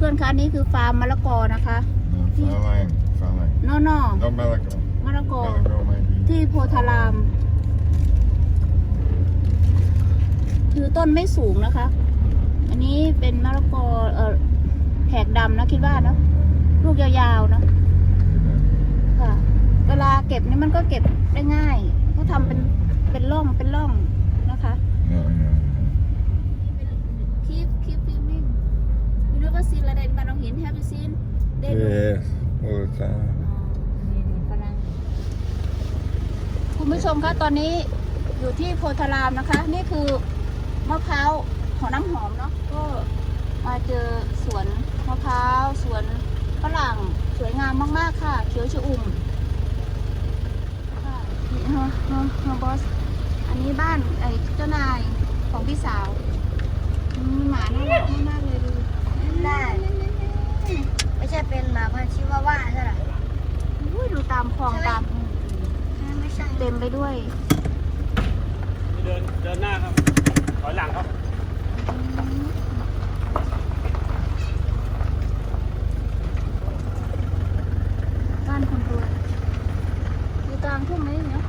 พื่อนๆคะอันนี่คือฟาร์มมะละกอนะคะ No, Farmland. Farmland. นอนอ Not Malaco. มะละกอ Malaco maybe. ที่โพธาราม คือต้นไม่สูงนะคะ อันนี้เป็นมะละกอเออแขกดำนะคิดว่าเนาะลูกยาวๆเนาะค่ะ เวลาเก็บนี่มันก็เก็บได้ง่ายเขาทำเป็นเป็นร่องเป็นร่องนะคะ No, no. Never seen อะไรกันเราเห็น have you seen they look Yes, all the time. นี่นี่ฝรั่งคุณผู้ชมคะตอนนี้อยู่ที่โพธารามนะคะ นี่คือมะพร้าวหอมน้ำหอมเนาะก็มาเจอสวนมะพร้าวสวนฝรั่งสวยงามมากๆค่ะ เขียวชอุ่มค่ะนี่ฮะฮะฮะบอส อันนี้บ้านไอ้เจ้านายของพี่สาวอืมหมาน่ารักมากๆเลยดู ได้ ไม่ใช่เป็นหมาพันธุ์ชิวาว่าใช่หรออุ้ยดูตามคลองตามไม่ใช่เต็มไปด้วย เดินเดินหน้าครับถอยหลังครับบ้านคนรวยอยู่กลางทุ่งไหมเนา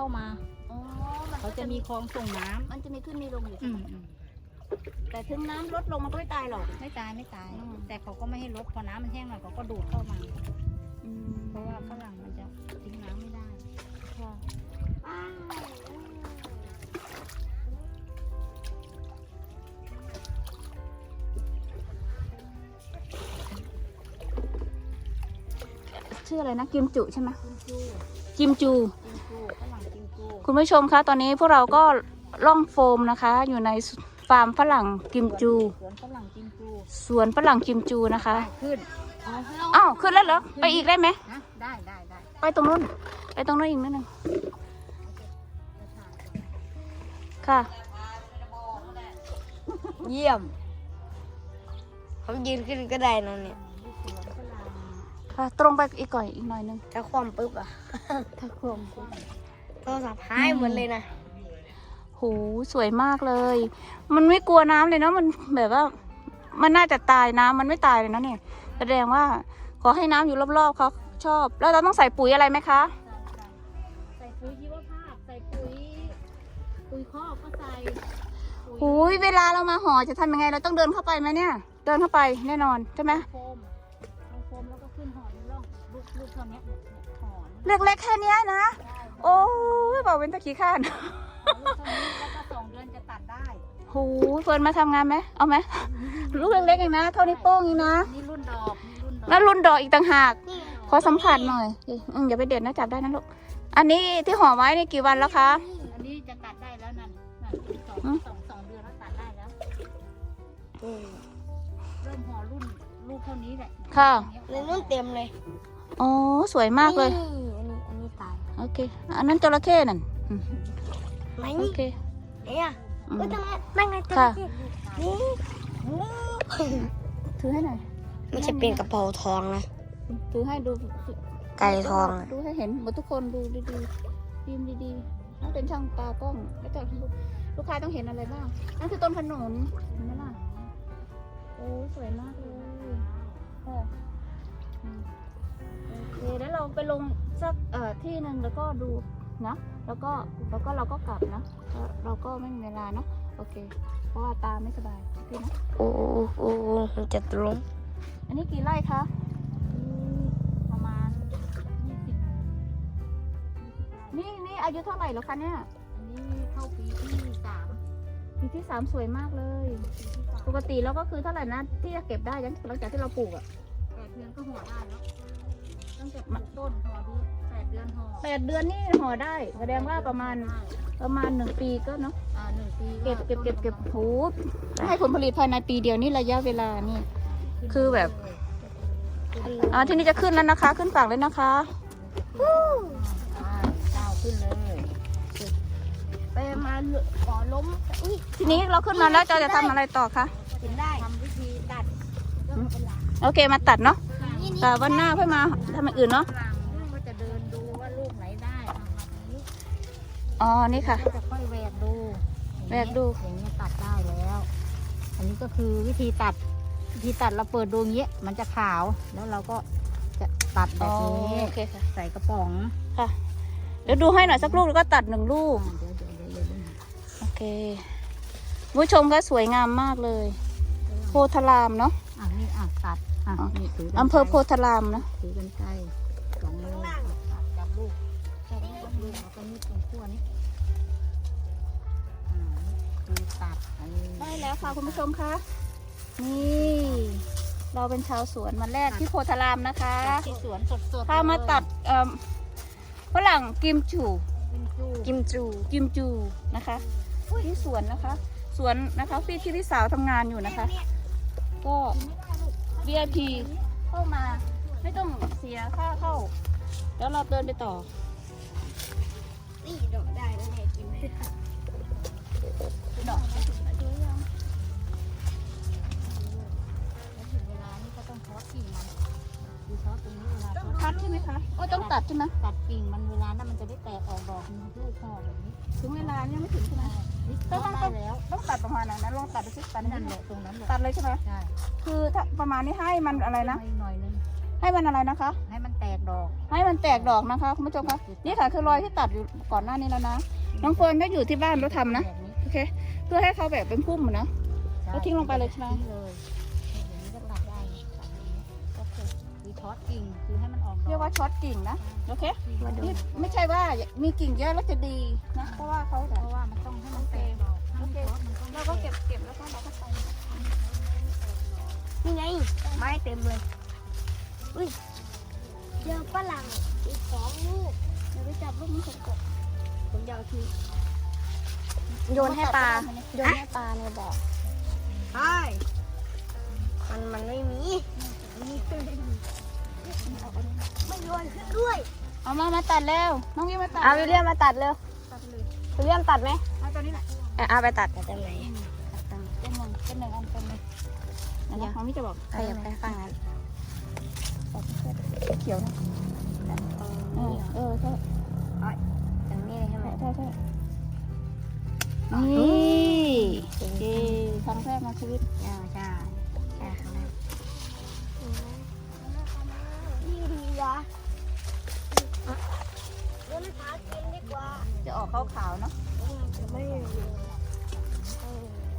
เข้ามาำอ๋อมันเขาจะมี คลองส่งน้ำมันจะมีขึ้นมีลงอยู่ อืมอืมแต่ถึงน้ำลดลงมันก็ไม่ตายหรอก ไม่ตายไม่ตาย อืม แต่เขาก็ไม่ให้ลดพอน้ำมันแห้งหน่อยเขาก็ดูดเข้ามาอืมเพราะว่าฝรั่งมันจะทิ้งน้ำไม่ได้ค่ะอ้าวชื่ออะไรนะกิมจุใช่ไหมจิมจูกิมจูจิมจูฝรั่งจิมจู คุณผู้ชมคะตอนนี้พวกเราก็ล่องโฟมนะคะ อยู่ในฟาร์มฝรั่งกิมจู สวนฝรั่งจิมจูสวนฝรั่งกิมจูนะคะ ขึ้นอ้าวขึ้นแล้วเหรอ ไปอีกได้ไหม นะได้ได้ได้ไปตรงนู้น ไปตรงนู้นอีกนิดนึงค่ะ เยี่ยม เขายืนขึ้นก็ได้นะเนี่ย ค่ะ ตรงไปอีกก่อนอีกหน่อยนึงถ้าคว่ำปุ๊บอะถ้าโคม โทรศัพท์หายหมดเลยนะโหสวยมากเลย มันไม่กลัวน้ำเลยเนาะมันแบบว่า มันน่าจะตายน้ำมันไม่ตายเลยนะเนี่ยแสดงว่า ขอให้น้ำอยู่รอบๆเขาชอบ แล้วเราต้องใส่ปุ๋ยอะไรไหมคะ ใส่ปุ๋ยชีวภาพ ใส่ปุ๋ยปุ๋ยคอกก็ใส่ปุ๋ยหูยเวลาเรามาห่อจะทำยังไงเราต้องเดินเข้าไปไหมเนี่ย เดินเข้าไปแน่นอนใช่ไหมโฟมเอาโฟมแล้วก็ขึ้นห่อในร่องลูกลูกเท่าเนี้ยเนี่ยห่อนะเล็กๆแค่เนี้ยนะได้ โอ้ยบอกเป็นตะขี้ข้านลูกเท่านี้แล้วก็สองเดือนจะตัดได้หูเฟิร์นมาทำงานไหมเอาไหมลูกเล็กๆเองนะ เท่านี้วโป้งเองนะ นี่รุ่นดอกนี่รุ่นดอกแล้วรุ่นดอกอีกต่างหาก นี่ขอสัมผัสหน่อยอืมอย่าไปเด็ดนะจับได้นะลูก อันนี้ที่ห่อไว้นี่กี่วันแล้วคะ อันนี้จะตัดได้แล้วนั่นนั่นสองอืม สองสองเดือนแล้วตัดได้แล้วอืมเริ่มห่อรุ่นลูกเท่านี้แหละค่ะ ในนู่นเต็มเลยอ๋อ สวยมากเลย นี่ โอเค อันนั้นจระเข้นั่นอืมไหนโอนี่เคเนี่ยอืมเอ้ยทำไมนั่งไงตัวค่ะ นี้นี่ถือให้หน่อยมันจะเป็นกระเพราทองนะ ถือให้ดูไก่ทองอะ ดูให้เห็นหมดทุกคนดูดีๆพิมพ์ดีๆถ้าเป็นช่างตากล้องแล้วจะลูกค้าต้องเห็นอะไรบ้างนั่นคือต้นขนุนเห็นไหมล่ะโอ้สวยมากเลยค่ะอืมโอ เคแล้วเราไปลงสักเอ่อที่หนึ่งแล้วก็ดูนะแล้วก็แล้วก็เราก็กลับนะเพราะเราก็ไม่มีเวลาเนาะโอเค เพราะว่าตาไม่สบายโอเคนะโอ้โอ้โอ้มันจะตรงอันนี้กี่ไร่คะประมาณยี่สิบนี่นี่อายุเท่าไหร่แล้วคะเนี่ยอันนี้เข้าปีที่สามปีที่สามสวยมากเลย ปกติแล้วก็คือเท่าไหร่นะที่จะเก็บได้ยังหลังจากที่เราปลูกอะแปดเดือนก็ห่อได้แล้ว ตั้งแต่ปลูกต้นห่อดูแปดเดือนห่อแปดเดือนนี่ห่อได้ แสดงว่าประมาณประมาณหนึ่งปีก็เนาะอ่าหนึ่งปีเก็บเก็บเก็บเก็บโหให้ผลผลิตภายในปีเดียวนี่ระยะเวลานี่ คือแบบอ่าที่นี่จะขึ้นแล้วนะคะ ขึ้นฝั่งเลยนะคะอ่าเก้าวขึ้นเลยไปมาขอล้มอุ้ยทีนี้เราขึ้นมาแล้วเราจะทำอะไรต่อคะกินได้ทำวิธีตัด โอเคมาตัดเนาะนี่นี่ แต่วันหน้าค่อยมาทำอย่างอื่นเนาะฝรั่งก็จะเดินดูว่าลูกไหนได้ทำมาตรงนี้อ๋อนี่ค่ะก็จะค่อยแหวกดูแหวกดูอย่างนี้ยตัดได้แล้ว อันนี้ก็คือวิธีตัดวิธีตัดเราเปิดดูอย่างเงี้ยมันจะขาวแล้วเราก็จะตัดแบอ๋อบนี้โอเคค่ะใส่กระป๋องค่ะ เดี๋ยวดูให้หน่อยสักลูกแล้วก็ตัดหนึ่งลูกอ่าเดี๋ยวเดี๋ยวเดี๋ยวเดี๋ยวเดี๋ยวโอเคคุณผู้ชมก็สวยงามมากเลย โพธารามเนาะอะนี่อะตัด อะอ๋อนี่ถือกันอำเภอโพธารามนะถือกันไกลสองมืออะตัดจับลูกจับลูกลูกแล้วก็นี่ตรงขั้วนี้อ่านี่คือตัดอันนี้ได้แล้วค่ะคุณผู้ชมคะนี่เราเป็นชาวสวนมาแรกที่โพธารามนะคะตัดที่สวนสดๆพามาตัดเอ่อฝรั่งกิมจูเป็นจูกิมจูกิมจูนะคะที่สวนนะคะ สวนนะคะพี่ที่พี่สาวทำงานอยู่นะคะ ก็ VIP เข้ามา ไม่ต้องเสียค่าเข้า แล้วเราเดินไปต่อนี่ดอกได้แล้วเนี่ยกินดอกไปถึงไหนดูยังแล้วถึงเวลานี่ก็ต้องทอดกิ่งมันดูทอดตรงนี้เวลาทอดคัดใช่ไหมคะโอ้ต้องตัดใช่ไหมตัดกิ่งมันเวลานั้นมันจะได้แตกออกดอกมีลูกห่อแบบนี้ ถึงเวลายังไม่ถึงใช่ไหมนี่ ต้ทอองดต้ได้องแล้วต้องตัดประมาณไหนนะลองตัดไปสิตัดนั่นั่นนแหเลละยตรงนั้นแหละตัดเลยใช่ไหมใช่คือถ้าประมาณนี้ให้มันอะไรนะให้หน่อยนึงให้มันอะไรนะคะ ให้มันแตกดอก ให้มันแตกดอกนะคะคุณผู้ชมคะนี่ค่ะคือรอยที่ตัดอยู่ก่อนหน้านี้แล้วนะน้องเฟิร์นก็อยู่ที่บ้านเราทำนะแบบนี้โอเค เพื่อให้เขาแบบเป็นพุ่มอะนะใช่แล้วทิ้งลงไปเลยใช่ไหม คือทอดกิ่งคือให้มันออกดอกเรียกว่าช็อตกิ่งนะโอเคมาดูนี่ไม่ใช่ว่ามีกิ่งเยอะแล้วจะดีนะเพราะว่าเขาเพราะว่ามันต้องให้มันแตกดอกถ้ามันทอดมันต้องเราก็เก็บเก็บแล้วก็เราก็ใส่นี่ไงไม้เต็มเลยอุ้ยเจอฝรั่งอีกสองลูกเดี๋ยวไปจับลูกมันกบผมจะเอาทีโยนให้ปลาโยนให้ปลาในบ่อใช่มันมันไม่มี ไม่โยนขึ้นด้วย เอามามาตัดแล้ว น้องวิวมาตัดเอาวิลเลียมมาตัดเร็วตัดเลยวิลเลียมตัดไหมเอาตัวนี้แหละเอาไปตัดตัดไหนเป็นหนึ่งเป็นหนึ่งอันเป็นหนึ่งอันนี้ของพี่จะบอกขยับไปฝั่งนั้นเขียวนะเออเออใช่ตรงนี้เลยใช่ไหมใช่ใช่นี่โอเคครั้งแรกในชีวิตใช่ใช่ ใช่ข้างหน้านี่ดีวะเล่นพากินดีกว่าจะออกขาวๆเนาะไม่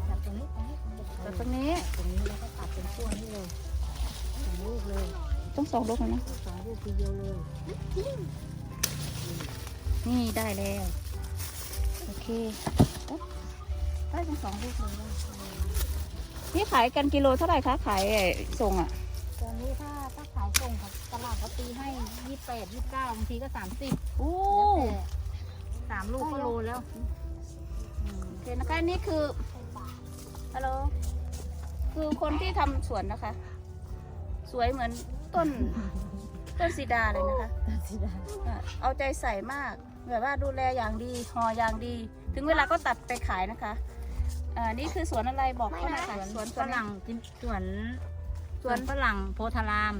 ตัดตรงนี้ตรงนี้แต่ตรงนี้ตรงนี้แล้วก็ตัดเป็นขั้วนี่เลยสองลูกเลย ต้องสองลูกเลยนะสองลูกทีเดียวเลย นี่ได้แล้ว โอเคปุ๊บได้ทั้งสองลูกเลยได้นี่ขายกันกิโลเท่าไหร่คะขายไอ้ส่งอะตอนนี้ถ้าถ้าขายส่งครับ ตลาดเขาตีให้ยี่สิบแปดยี่สิบเก้าบางทีก็สามสิบโอ้แล้วแต่สามลูกก็โลแล้วโอเคนะคะนี่คือฮัลโหลคือคนที่ทำสวนนะคะ สวยเหมือนต้น ต้นสีดาเลยนะคะสีดาอะเอาใจใส่มากแบบว่าดูแลอย่างดีห่ออย่างดี ถึงเวลาก็ตัดไปขายนะคะอ่านี่คือสวนอะไรบอกเขาหน่อยค่ะสวนฝรั่งกินสวนสวนฝรั่งโพธาราม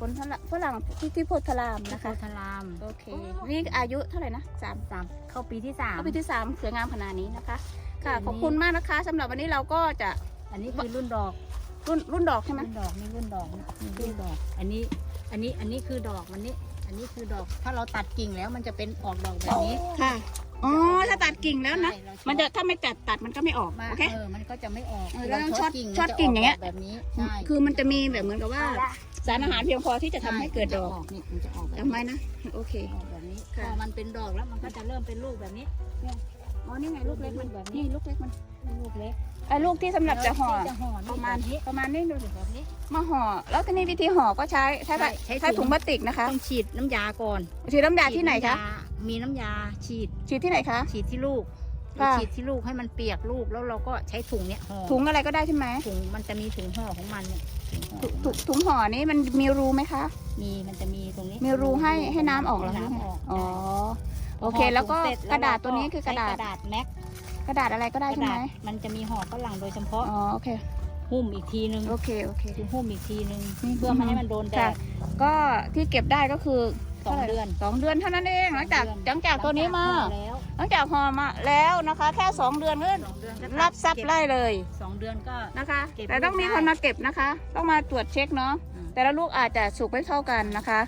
สวนฝรั่งฝรั่งที่ที่โพธารามนะนะคะ คะโพธาราม โอเค นี่อายุเท่าไหร่นะสามสามเข้าปีที่สามเข้าปีที่สามสวยงามขนาดนี้นะคะ ค่ะอันนี้ขอบคุณมากนะคะสำหรับวันนี้เราก็จะอันนี้คือรุ่นดอก รุ่นรุ่นดอกใช่ไหมรุ่นดอกนี่รุ่นดอกนี่รุ่นดอก อันนี้ อันนี้ อันนี้คือดอกมันนี้อันนี้คือดอก ถ้าเราตัดกิ่งแล้วมันจะเป็นออกดอกแบบนี้ ค่ะ อ๋อถ้าตัดกิ่งแล้วนะ ใช่เราชอบ มันจะถ้าไม่ตัดตัดมันก็ไม่ออกมาโอเค เออมันก็จะไม่ออกเออแล้วเราช็อตกิ่งช็อตมันจะกิ่งอย่างเงี้ยกแบบนี้ใช่คือมันจะมีแบบเหมือนกับว่า สารอาหารเพียงพอที่จะทำให้เกิดดอกใช่มันจะนี่มันจะออกแบบจำไว้นะโอเค ออกแบบนี้พค่ะ อมันเป็นดอกแล้วมันก็จะเริ่มเป็นลูกแบบนี้ อ๋อนี่ไงลูกเล็กมันแบบนี้นี่ลูกเล็กมัน ลูกเล็กไอ้ลูกที่สำหรับจะห่อจะห่อประมาณนี้ประมาณนี้ดูสิแบบนี้ มาห่อ แล้วทีนี้วิธีห่อก็ใช้ใช้แบบใช้ใช้ถุถุงง พลาสติกนะคะต้องฉีดน้ำยาก่อนฉีดน้ำยาที่ไหนคะ ฉีดำยามีน้ำยาฉีดฉีดที่ไหนคะ ฉีดที่ลูกค่ะ ฉีดที่ลูกให้มันเปียกลูกแล้วเราก็ใช้ถุงเนี้ยห่อถุงอะไรก็ได้ใช่ไหมถุงมันจะมีถุงห่อของมันเนี่ยถุงห่อถุงถุงถุงห่อนี้มันมีรูไหมคะ มีมันจะมีตรงนี้มีรูให้ให้น้ำออกเหรอให้คะน้ำออกอ๋อใช่โอเค แล้วก็ห่อถุงเสร็จกระดาษแล้ตัวนี้คือกระดาษ ใช้กระดาษแม็กก ระดาษอะไรก็ได้กใช่ระไหดามษมันจะมีห่อฝรั่งโดยเฉพาะอ๋อโอเคหุ้มอีกทีนึงโอเคโอเค คือหุ้มอีกทีนึงนี่เพื่อไม่ให้มันโดนแดค่ะ ด ก็ที่เก็บได้ก็คือสองเดือน สองเดือนเท่านั้นเองหลังจากสองหเดือนลังจากตัวนี้มาหลังจากห่อแล้วหลังจากห่อมาแล้วนะคะ แค่สองเดือนก็สองเดือนก็รับทรัพย์ไล่เลยสองเดือนก็ นะคะ เก็บแต่ต้องมีได้คนมาเก็บนะคะ ต้องมาตรวจเช็คเนาะอืม แต่ละลูกอาจจะสุกไม่เท่ากันนะคะ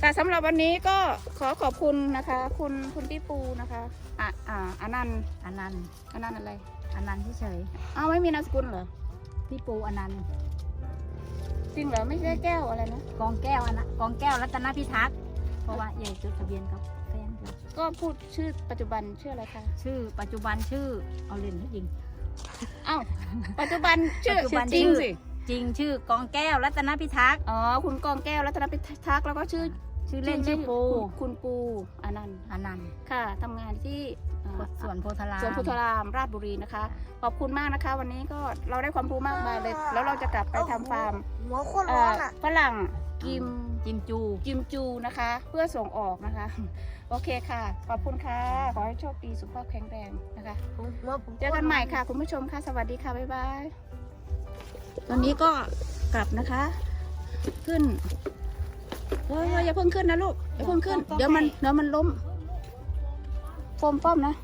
แต่สำหรับวันนี้ก็ขอขอบคุณนะคะ คุณคุณพี่ปูนะคะอะอ่าอนันต์อนันต์อนันต์อะไรอนันต์เฉยอ้าวไม่มีนามสกุลเหรอๆพี่ปูอนันต์จริงเหรอไม่ใช่แก้วอะไรนะกองแก้วอนะกองแก้วรัตนพิทักษ์เพราะว่าใหญ่จดทะเบียนกับแฟนอยู่ก็พูดชื่อปัจจุบันชื่ออะไรคะชื่อปัจจุบันชื่อเอาเล่นให้ยิงอ้าวปัจจุบันชื่อปัจจุบันจริงชื่อสิจริงชื่อกองแก้วรัตนพิทักษ์อ๋อคุณกองแก้วรัตนพิทักษ์แล้วก็ชื่อ ชื่อเล่นชื่อปูคุณคุณปูอนันต์อนันต์ค่ะทำงานที่อ่าสวนโพธารามสวนพุทธารามราชบุรีนะคะ ขอบคุณมากนะคะ วันนี้ก็เราได้ความรู้มากมายเลย แล้วเราจะกลับไปทำฟาร์มหัวโคตรเอ่ร้ออนอะ ฝรั่งกิมจิมจู กิมจูนะคะ เพื่อส่งออกนะคะ โอเคค่ะ ขอบคุณค่ะ ขอให้โชคดีสุขภาพแข็งแรงนะคะหัวผมเจอกันใหม่ค่ะ คุณผู้ชมค่ะ สวัสดีค่ะ บ๊ายบาย ตอนนี้ก็กลับนะคะ ขึ้น เฮ้ยอย่าเพิ่งขึ้นนะลูกอย่าเพิ่งขึ้น เดี๋ยวมันเดี๋ยวมันล้มโฟมป้อมนะ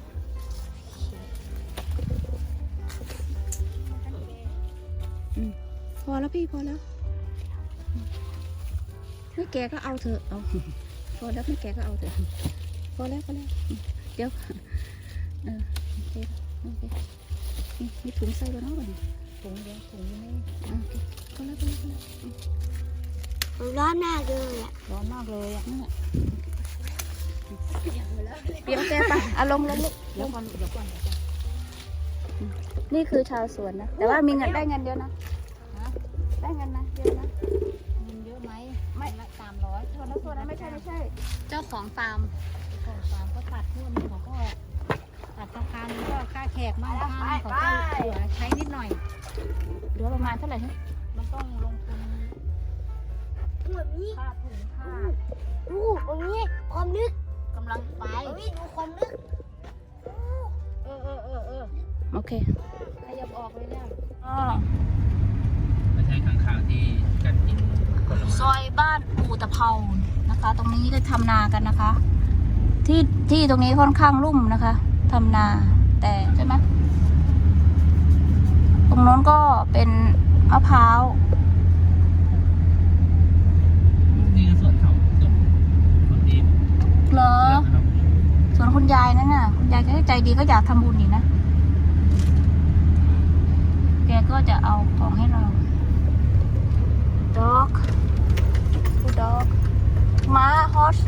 อืมพอแล้วพี่พอแล้วไม่แกก็เอาเถอะเอาพอแล้วไม่แกก็เอาเถอะพอแล้วพอแล้วอืมเดี๋ยวเออโอเคโอเคนี่มีถุงใส่แล้วเนาะวันนี้ถุงเดียวถุงนี้อะโอเคพอแล้วพอแล้ว พอแล้วร้อนหน้าเลยอะร้อนมากเลยอะนั่นแหละเตรียมแก้ปะอารมณ์ลงลูกเดี๋ยวก่อนเดี๋ยวก่อนเดี๋ยวก่อนนี่คือชาวสวนนะ แต่ว่ามีเงินได้เงินเยอะนะฮะได้เงินนะเยอะนะเงินเยอะไหมไม่ละสามร้อยส่วนนั้นส่วนนั้นไม่ใช่ไม่ใช่ เจ้าของฟาร์มเจ้าของฟาร์มก็ตัดทั่วมันเขาก็ตัดราคานึงก็ค่าแขกมั่งค่านี่เขาก็เหลือใช้นิดหน่อยเหลือประมาณเท่าไหร่ฮะมันต้องลงทุน แบบนี้ค่าถุงค่าดูตรงนี้ความลึกกำลังไปตรงนี้ดูความลึกเออเออเออเออโอเคขยับออกเลยเนี่ยอ๋อไม่ใช่ข้างข่าวที่กัดกินผลไม้ซอยบ้านปูตะเภานะคะ ตรงนี้ก็ทำนากันนะคะ ที่ที่ตรงนี้ค่อนข้างลุ่มนะคะทำนาแต่ใช่ไหมตรงโน้นก็เป็นมะพร้าว นี่ก็ส่วนเขาส่วนคนที่ เหรอ นะครับ ส่วนคุณยายนั่นน่ะ คุณยายแกก็ ใจดีก็อยากทำบุญนี่นะ แกก็จะเอาของให้เรา dog ผู้ dog ม้า horse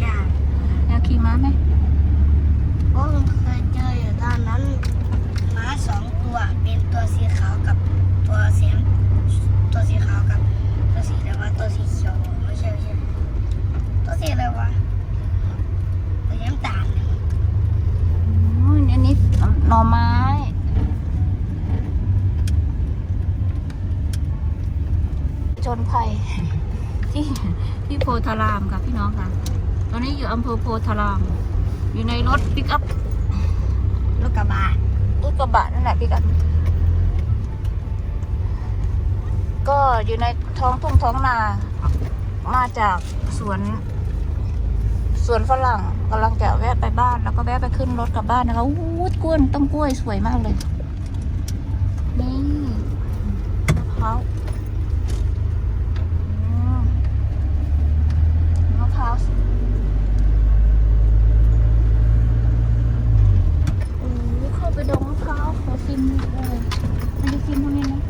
จ้าอยากขี่ม้าไหมเพราะผมเคยเจออยู่ตอนนั้น ม้าสองตัวเป็นตัวสีขาวกับตัวสีตัวสีขาวกับ ตัวสีอะไรวะตัวสีเขียวไม่ใช่ไม่ใช่ตัวสีอะไรวะ น่อไม้ จนภัยที่ที่โพธารามค่ะพี่น้องค่ะ ตอนนี้อยู่อำเภอโพธาราม อยู่ในรถปิกอัพรถกระบะรถกระบะนั่นแหละพี่กันก็อยู่ในท้องทุ่งท้องนา มาจากสวน สวนฝรั่งกำลังจะแวะไปบ้านแล้วก็แวะไปขึ้นรถกลับบ้านนะคะอู้กล้วยต้นกล้วยสวยมากเลยนี่มะพร้าวมะพร้าวโอ้เข้าไปดงมะพร้าวขอชิมเลยไม่ได้ชิมพวกนี้นะ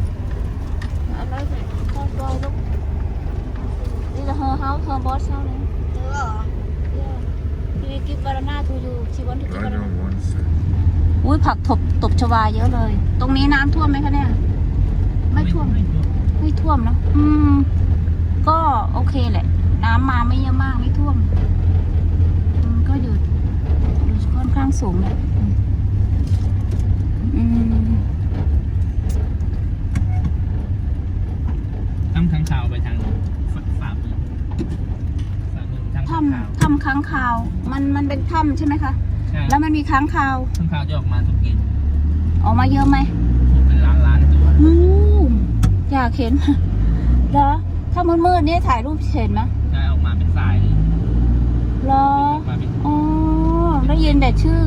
อะไรแบบทอดดอยลูกนี่จะ her house her boss house เลยเออเหรอ He will give banana to you. She want to give I banana. don't want to. อุ้ยผักถบตบชวาเยอะเลย ตรงนี้น้ำท่วมไหมคะเนี่ย ไม่ท่วม ไม่ท่วมเนอะอืม ก็โอเคแหละ น้ำมาไม่เยอะมากไม่ท่วมอืมก็อยู่อยู่ค่อนข้างสูงแหละอืม ทำข้างข่าวไปทางฝฝ่ามือฝ่ามือทางข้างข่าว ถ้ำถ้ำค้างคาว มันมันเป็นถ้ำใช่ไหมคะ ใช่แล้วมันมีค้างคาว ข้างข่าวจะออกมาทุกเย็นออกมาเยอะไหมเป็นล้านล้านๆตัวอืมอยากเห็น เหรอ ถ้ามืดๆเนี่ยถ่ายรูปเห็นไหมใช่ออกมาเป็นสายเลยเหรอ ออกมาเป็นอ๋อ ได้ยินแต่ชื่อ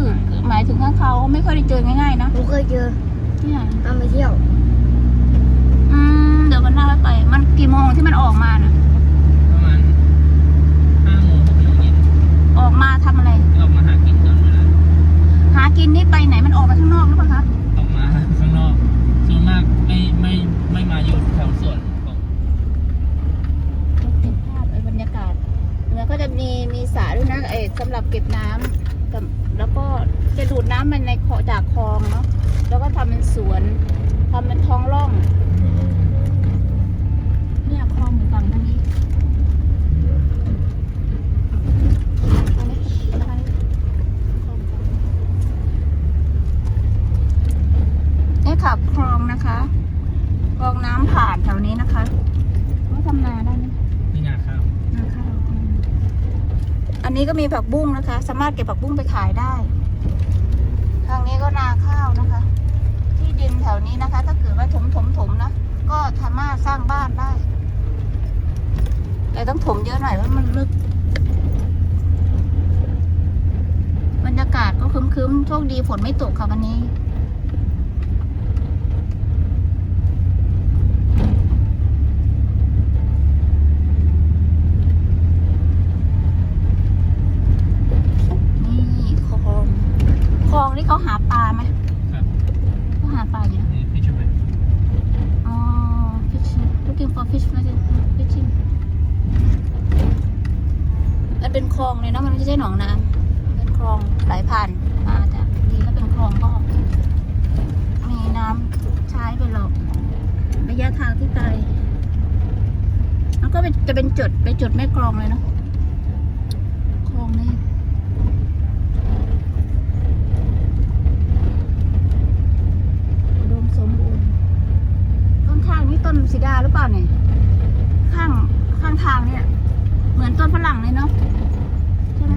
หมายถึงข้างเขาไม่ค่อยได้เจอง่ายๆนะหนูเคยเจอที่ไหนตอนไปเที่ยวอืมเดี๋ยววันหน้าไว้ไป มันกี่โมงที่มันออกมาน่ะประมาณห้าโมงหกโมงเย็น ออกมาทำอะไร ออกมาหากินตอนเวลาหากินนี่ไปไหนมันออกมาข้างนอกหรือเปล่าคะออกมาข้างนอกส่วนมากไม่ไม่ไม่มาอยู่แถวสวนของเก็บภาพไอ้บรรยากาศ แล้วก็จะมีมีสระด้วยนะไอ้สำหรับเก็บน้ำกับแล้วก็จะดูดน้ำมันในคลองจากคลองเนาะแล้วก็ทำเป็นสวนทำเป็นท้องร่อง เนี่ยคลองอยู่ฝั่งทางนี้อันนี้นะคะคลองนี่ขับคลองนะคะคลองน้ำผ่านแถวนี้นะคะว่าทำนาได้ไหม ที่นาข้าว นาข้าวอืมอันนี้ก็ มีผักบุ้งนะคะ สามารถเก็บผักบุ้งไปขายได้ ทางนี้ก็นาข้าวนะคะ ที่ดินแถวนี้นะคะ ถ้าเกิดว่าถมถมถมนะ ก็สามารถสร้างบ้านได้ แต่ต้องถมเยอะหน่อยเพราะมันลึก บรรยากาศก็คึ้มๆโชคดีฝนไม่ตกค่ะวันนี้ ที่ไกลแล้วก็จะเป็นจุดไปจุดแม่กรองเลยเนาะคลองนี่ดมสมบูรณ์ต้นข้างนี่ต้นสีดาหรือเปล่าเนี่ยข้างข้างทางเนี่ย เหมือนต้นฝรั่งเลยเนาะใช่ไหม